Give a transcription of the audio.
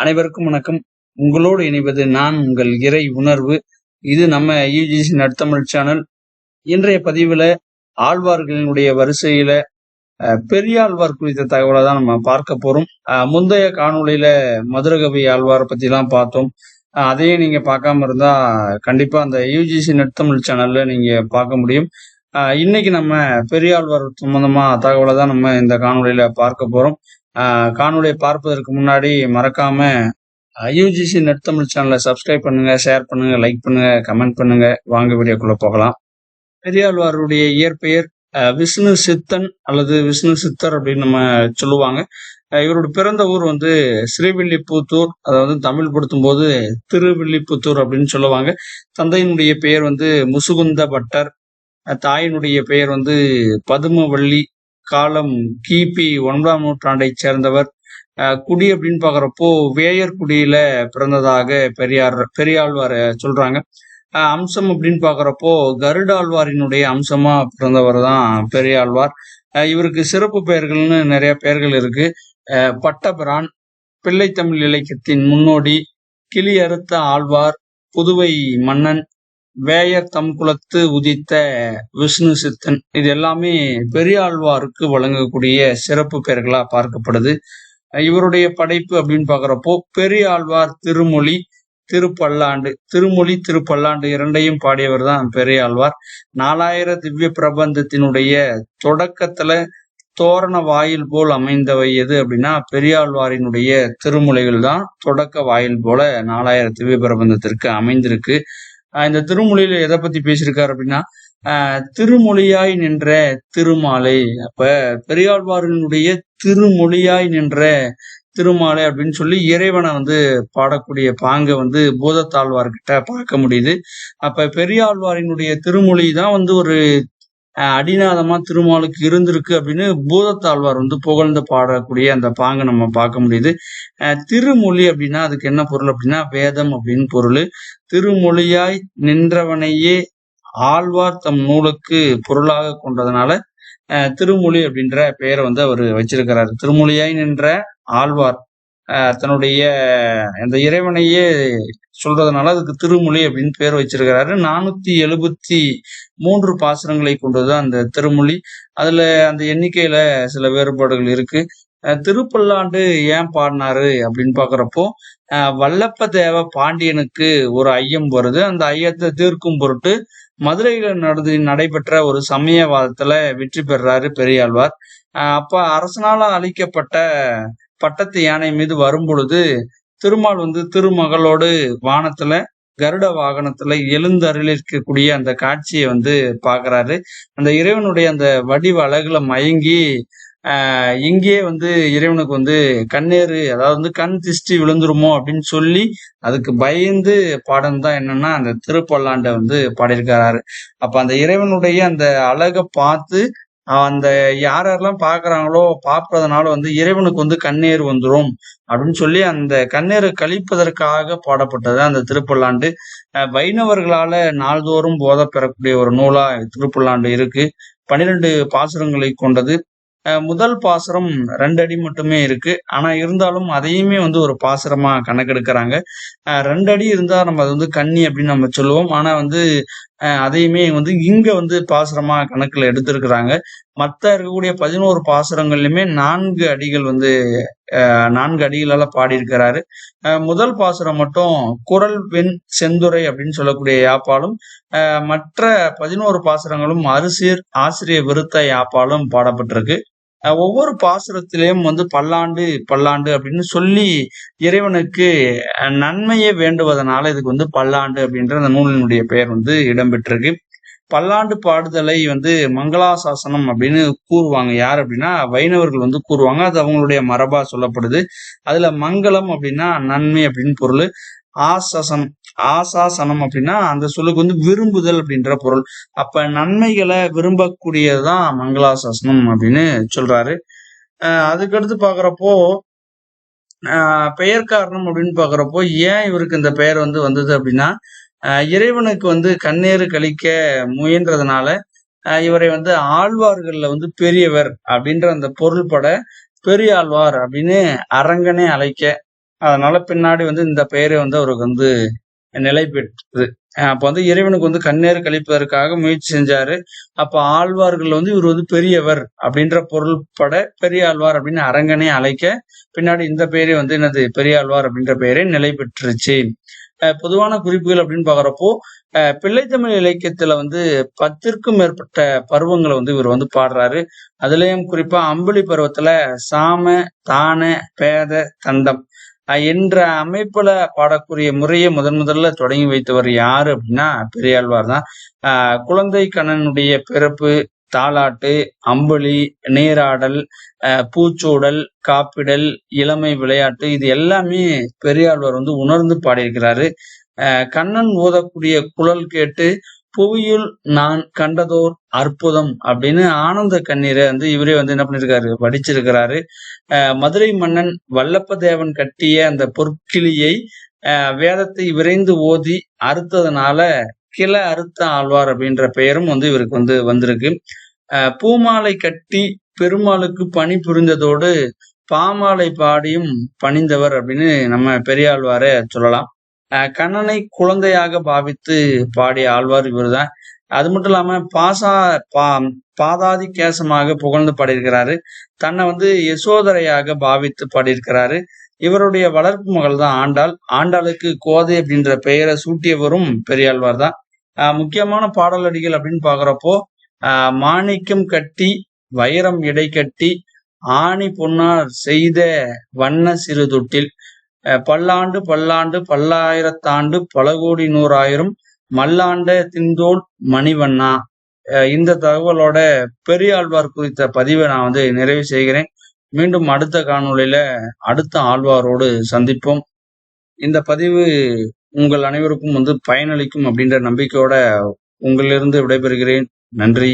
அனைவருக்கும் வணக்கம். உங்களோடு இணைவது நான் உங்கள் இறை உணர்வு. இது நம்ம யூஜிசி நடுத்தமிழ் சேனல். இன்றைய பதிவில் ஆழ்வார்களினுடைய வரிசையில பெரியாழ்வார் குறித்த தகவலை தான் நம்ம பார்க்க போறோம். முந்தைய காணொலியில மதுரகவி ஆழ்வார் பத்தி எல்லாம் பார்த்தோம் அதையும் நீங்க பார்க்காம இருந்தா கண்டிப்பா அந்த யூஜிசி நடுத்தமிழ் சேனல்ல நீங்க பார்க்க முடியும். இன்னைக்கு நம்ம பெரியாழ்வார் சம்பந்தமா தகவலை தான் நம்ம இந்த காணொலியில பார்க்க போறோம். காணொலியை பார்ப்பதற்கு முன்னாடி மறக்காம யூஜிசி நெட் தமிழ் சேனலை சப்ஸ்கிரைப் பண்ணுங்க ஷேர் பண்ணுங்க லைக் பண்ணுங்க கமெண்ட் பண்ணுங்க. வாங்க வீடியோக்குள்ள போகலாம். பெரியாழ்வாருடைய இயற்பெயர் விஷ்ணு சித்தன் அல்லது விஷ்ணு சித்தர் அப்படின்னு நம்ம சொல்லுவாங்க. இவரோட பிறந்த ஊர் வந்து ஸ்ரீவில்லிபுத்தூர் அதாவது தமிழ் படுத்தும் போது திருவில்லிபுத்தூர் அப்படின்னு சொல்லுவாங்க. தந்தையினுடைய பெயர் வந்து முசுகுந்த பட்டர் தாயினுடைய பெயர் வந்து பதுமவள்ளி காலம் கிபி ஒன்பதாம் நூற்றாண்டை சேர்ந்தவர். குடி அப்படின்னு பாக்குறப்போ வேயர் குடியில பிறந்ததாக பெரியார் பெரியாழ்வார் சொல்றாங்க. அம்சம் அப்படின்னு பாக்குறப்போ கருடாழ்வாரினுடைய அம்சமா பிறந்தவர் தான் பெரியாழ்வார் இவருக்கு சிறப்பு பெயர்கள்னு நிறைய பெயர்கள் இருக்கு. பட்டபிரான் பிள்ளைத்தமிழ் இலக்கியத்தின் முன்னோடி கிளி அறுத்த ஆழ்வார் புதுவை மன்னன் வேயர் தம் குலத்து உதித்த விஷ்ணு சித்தன். இது எல்லாமே பெரியாழ்வாருக்கு வழங்கக்கூடிய சிறப்பு பெயர்களா பார்க்கப்படுது. இவருடைய படைப்பு அப்படின்னு பாக்குறப்போ பெரியாழ்வார் திருமொழி திருப்பல்லாண்டு. திருமொழி திருப்பல்லாண்டு இரண்டையும் பாடியவர் தான் பெரியாழ்வார் நாலாயிர திவ்ய பிரபந்தத்தினுடைய தொடக்கத்துல தோரண வாயில் போல் அமைந்தவை எது அப்படின்னா பெரியாழ்வாரினுடைய திருமொழிகள் தான் தொடக்க வாயில் போல நாலாயிர திவ்ய பிரபந்தத்திற்கு அமைந்திருக்கு. இந்த திருமொழியில எதை பத்தி பேசியிருக்காரு அப்படின்னா திருமொழியாய் நின்ற திருமாலை. அப்ப பெரியாழ்வாரினுடைய திருமொழியாய் நின்ற திருமாலை அப்படின்னு சொல்லி இறைவனை வந்து பாடக்கூடிய பாங்கை வந்து பூதத்தாழ்வார்கிட்ட பார்க்க முடியுது. அப்ப பெரியாழ்வாரினுடைய திருமொழி தான் வந்து ஒரு அடிநாதமா திருமாலுக்கு இருந்திருக்கு அப்படின்னு பூதத்தாழ்வார் வந்து புகழ்ந்து பாடக்கூடிய அந்த பாங்கை நம்ம பார்க்க முடியுது. திருமொழி அப்படின்னா அதுக்கு என்ன பொருள் அப்படின்னா வேதம் அப்படின்னு பொருள். திருமொழியாய் நின்றவனையே ஆழ்வார் தம் நூலுக்கு பொருளாக கொண்டதுனால திருமொழி அப்படின்ற பெயரை வந்து அவர் வச்சிருக்கிறாரு. திருமொழியாய் நின்ற ஆழ்வார் தன்னுடைய அந்த இறைவனையே சொல்றதுனால அதுக்கு திருமொழி அப்படின்னு பேர் வச்சிருக்கிறாரு. நானூத்தி எழுபத்தி மூன்று பாசுரங்களை கொண்டதுதான் அந்த திருமொழி. அதுல அந்த எண்ணிக்கையில சில வேறுபாடுகள் இருக்கு. திருப்பல்லாண்டு ஏன் பாடினாரு அப்படின்னு பாக்குறப்போ வல்லப்ப தேவ பாண்டியனுக்கு ஒரு ஐயம் வருது. அந்த ஐயத்தை தீர்க்கும் பொருட்டு மதுரையில நடந்து நடைபெற்ற ஒரு சமயவாதத்துல வெற்றி பெறாரு பெரியாழ்வார். அப்ப அரசனால அளிக்கப்பட்ட பட்டத்து யானை மீது வரும்பொழுது திருமால் வந்து திருமகளோடு வானத்துல கருட வாகனத்துல எழுந்தருளிருக்கக்கூடிய அந்த காட்சியை வந்து பாக்குறாரு அந்த இறைவனுடைய அந்த வடிவ அழகுல மயங்கி ஆஹ் இங்கேயே வந்து இறைவனுக்கு வந்து கண்ணேறு அதாவது வந்து கண் திஷ்டி விழுந்துருமோ அப்படின்னு சொல்லி அதுக்கு பயந்து பாடம் தான் என்னன்னா அந்த திருப்பல்லாண்ட வந்து பாடியிருக்கிறாரு. அப்ப அந்த இறைவனுடைய அந்த அழகை பார்த்து அந்த யார் யாரெல்லாம் பாக்குறாங்களோ பாக்குறதுனால வந்து இறைவனுக்கு வந்து கண்ணீர் வந்துடும் அப்படின்னு சொல்லி அந்த கண்ணீரை கழிப்பதற்காக பாடப்பட்டது அந்த திருப்பல்லாண்டு. வைணவர்களால நாள்தோறும் போத பெறக்கூடிய ஒரு நூலா திருப்பல்லாண்டு இருக்கு. பனிரெண்டு பாசுரங்களை கொண்டது. முதல் பாசுரம் ரெண்டு அடி மட்டுமே இருக்கு. ஆனா இருந்தாலும் அதையுமே வந்து ஒரு பாசுரமா கணக்கெடுக்கிறாங்க. ரெண்டு அடி இருந்தா நம்ம அது வந்து கண்ணி அப்படின்னு நம்ம சொல்லுவோம். ஆனா வந்து அதையுமே வந்து இங்க வந்து பாசுரமா கணக்குல எடுத்திருக்கிறாங்க. மத்த இருக்கக்கூடிய பதினோரு பாசுரங்கள்லயுமே நான்கு அடிகள் வந்து நான்கு அடிகளால பாடியிருக்கிறாரு. முதல் பாசுரம் மட்டும் குரல் வெண் செந்துரை அப்படின்னு சொல்லக்கூடிய யாப்பாலும் மற்ற பதினோரு பாசுரங்களும் அரிசீர் ஆசிரியர் விருத்த யாப்பாலும் பாடப்பட்டிருக்கு. ஒவ்வொரு பாசுரத்திலையும் வந்து பல்லாண்டு பல்லாண்டு அப்படின்னு சொல்லி இறைவனுக்கு நன்மையே வேண்டுவதனால இதுக்கு வந்து பல்லாண்டு அப்படின்ற அந்த நூலினுடைய பெயர் வந்து இடம்பெற்றிருக்கு. பல்லாண்டு பாடுதலை வந்து மங்களாசாசனம் அப்படின்னு கூறுவாங்க. யார் அப்படின்னா வைணவர்கள் வந்து கூறுவாங்க. அது அவங்களுடைய மரபா சொல்லப்படுது. அதுல மங்களம் அப்படின்னா நன்மை அப்படின்னு பொருள். ஆசாசனம் ஆசாசனம் அப்படின்னா அந்த சொல்லுக்கு வந்து விரும்புதல் அப்படின்ற பொருள். அப்ப நன்மைகளை விரும்பக்கூடியதுதான் மங்களாசாசனம் அப்படின்னு சொல்றாரு. அதுக்கடுத்து பாக்குறப்போ பெயர் காரணம் அப்படின்னு பாக்குறப்போ ஏன் இவருக்கு இந்த பெயர் வந்து வந்தது அப்படின்னா இறைவனுக்கு வந்து கண்ணீர் கழிக்க முயன்றதுனால இவரை வந்து ஆழ்வார்கள்ல வந்து பெரியவர் அப்படின்ற அந்த பொருள்பட பெரியாழ்வார் அப்படின்னு அரங்கனே அழைக்க அதனால பின்னாடி வந்து இந்த பெயரை வந்து அவருக்கு வந்து நிலை பெற்றது. அப்ப வந்து இறைவனுக்கு வந்து கண்ணேறு கழிப்பதற்காக முயற்சி செஞ்சாரு. அப்ப ஆழ்வார்கள் வந்து இவர் வந்து பெரியவர் அப்படின்ற பொருள்பட பெரிய ஆழ்வார் அப்படின்னு அரங்கனை அழைக்க பின்னாடி இந்த பெயரே வந்து என்னது? பெரிய ஆழ்வார் அப்படின்ற பெயரே நிலை பெற்றுச்சு பொதுவான குறிப்புகள் அப்படின்னு பாக்குறப்போ பிள்ளைத்தமிழ் இலக்கியத்துல வந்து பத்திற்கும் மேற்பட்ட பருவங்களை வந்து இவர் வந்து பாடுறாரு. அதுலயும் குறிப்பா அம்புலி பருவத்துல சாம தான பேத தண்டம் என்ற அமைப்புல பாடக்கூடிய முறையை முதன் முதல்ல தொடங்கி வைத்தவர் யாரு அப்படின்னா பெரியாழ்வார் தான். குழந்தை கண்ணனுடைய பிறப்பு தாளாட்டு அம்புலி நீராடல் பூச்சூடல் காப்பிடல் இளமை விளையாட்டு இது எல்லாமே பெரியாழ்வார் வந்து உணர்ந்து பாடியிருக்கிறாரு. கண்ணன் ஓதக்கூடிய குழல் கேட்டு புவியுள் நான் கண்டதோர் அற்புதம் அப்படின்னு ஆனந்த கண்ணீரை வந்து இவரே வந்து என்ன பண்ணிருக்காரு படிச்சிருக்கிறாரு மதுரை மன்னன் வல்லப்ப தேவன் கட்டிய அந்த பொற்கிளியை வேதத்தை விரைந்து ஓதி அறுத்ததுனால கிள அறுத்த ஆழ்வார் அப்படின்ற பெயரும் வந்து இவருக்கு வந்து வந்திருக்கு. பூமாலை கட்டி பெருமாளுக்கு பணி புரிந்ததோடு பாமாலை பாடியும் பணிந்தவர் அப்படின்னு நம்ம பெரியாழ்வார சொல்லலாம். கண்ணனை குழந்தையாக பாவித்து பாடிய ஆழ்வார் இவர் தான் அது மட்டும் இல்லாம பாசா பா பாதாதி கேசமாக புகழ்ந்து பாடியிருக்கிறாரு. தன்னை வந்து யசோதரையாக பாவித்து பாடியிருக்கிறாரு. இவருடைய வளர்ப்பு மகள் தான் ஆண்டாள். ஆண்டாளுக்கு கோதை அப்படின்ற பெயரை சூட்டியவரும் பெரியாழ்வார் தான் முக்கியமான பாடலடிகள் அப்படின்னு பாக்குறப்போ மாணிக்கம் கட்டி வைரம் இடை கட்டி ஆணி பொன்னார் செய்த வண்ண சிறு தொட்டில் பல்லாண்டு பல்லாண்டு பல்லாயிரத்தாண்டு பல கோடி நூறாயிரம் மல்லாண்ட திந்தோல் மணிவண்ணா. இந்த தகவலோட பெரியாழ்வார் குறித்த பதிவை நான் வந்து நிறைவு செய்கிறேன். மீண்டும் அடுத்த காணொளியில அடுத்த ஆழ்வாரோடு சந்திப்போம். இந்த பதிவு உங்கள் அனைவருக்கும் வந்து பயனளிக்கும் அப்படின்ற நம்பிக்கையோட உங்களிலிருந்து விடைபெறுகிறேன். நன்றி.